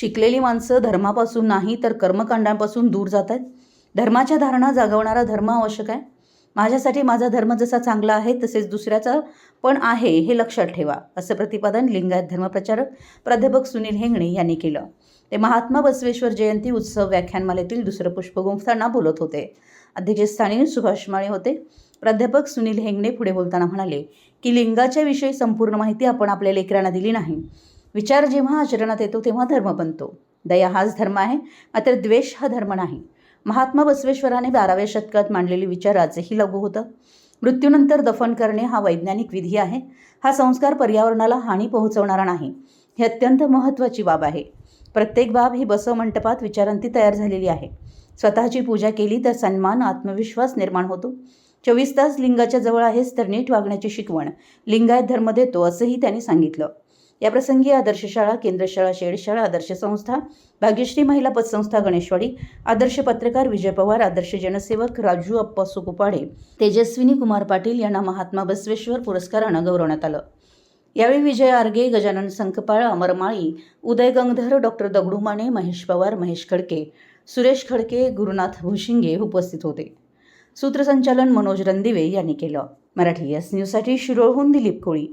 शिकलेली माणसं धर्मापासून नाही तर कर्मकांडांपासून दूर जात आहेत. धर्माच्या धारणा जागवणारा धर्म आवश्यक आहे. माझ्यासाठी माझा धर्म जसा चांगला आहे तसेच दुसऱ्याचा पण आहे हे लक्षात ठेवा असं प्रतिपादन लिंगायत धर्मप्रचारक प्राध्यापक सुनील हेंगणे यांनी केलं. ते महात्मा बसवेश्वर जयंती उत्सव व्याख्यानमालेतील दुसरं पुष्प गुंफताना बोलत होते. अध्यक्षस्थानी सुभाष माळे होते. प्राध्यापक सुनील हेंगणे पुढे बोलताना म्हणाले की लिंगाच्या विषयी संपूर्ण माहिती आपण आपल्या लेकरांना दिली नाही. विचार जेव्हा आचरणात येतो तेव्हा धर्म बनतो. दया हाच धर्म आहे मात्र द्वेष हा धर्म नाही. महात्मा बसवेश्वराने बाराव्या शतकात मांडलेले विचार आजही लागू होतं. मृत्यूनंतर दफन करणे हा वैज्ञानिक विधी आहे. हा संस्कार पर्यावरणाला हानी पोहोचवणारा नाही ही अत्यंत महत्त्वाची बाब आहे. प्रत्येक बाब ही बसव मंडपात विचारांती तयार झालेली आहे. स्वतःची पूजा केली तर सन्मान आत्मविश्वास निर्माण होतो. चोवीस तास लिंगाच्या जवळ आहेस तर नीट वागण्याची शिकवण लिंगायत धर्म देतो असंही त्यांनी सांगितलं. याप्रसंगी आदर्श शाळा केंद्रशाळा शेडशाळा आदर्श संस्था भाग्यश्री महिला पतसंस्था गणेशवाडी आदर्श पत्रकार विजय पवार आदर्श जनसेवक राजू अप्पा सुकुपाडे तेजस्विनी कुमार पाटील यांना महात्मा बसवेश्वर पुरस्कारानं गौरवण्यात आलं. यावेळी विजय आर्गे गजानन संकपाळ अमर माळी उदय गंगधर डॉक्टर दगडू माने महेश पवार महेश खडके सुरेश खडके गुरुनाथ भुशिंगे उपस्थित होते. सूत्रसंचालन मनोज रणदिवे यांनी केलं. मराठी एस न्यूजसाठी शिरोळहून दिलीप कोळी.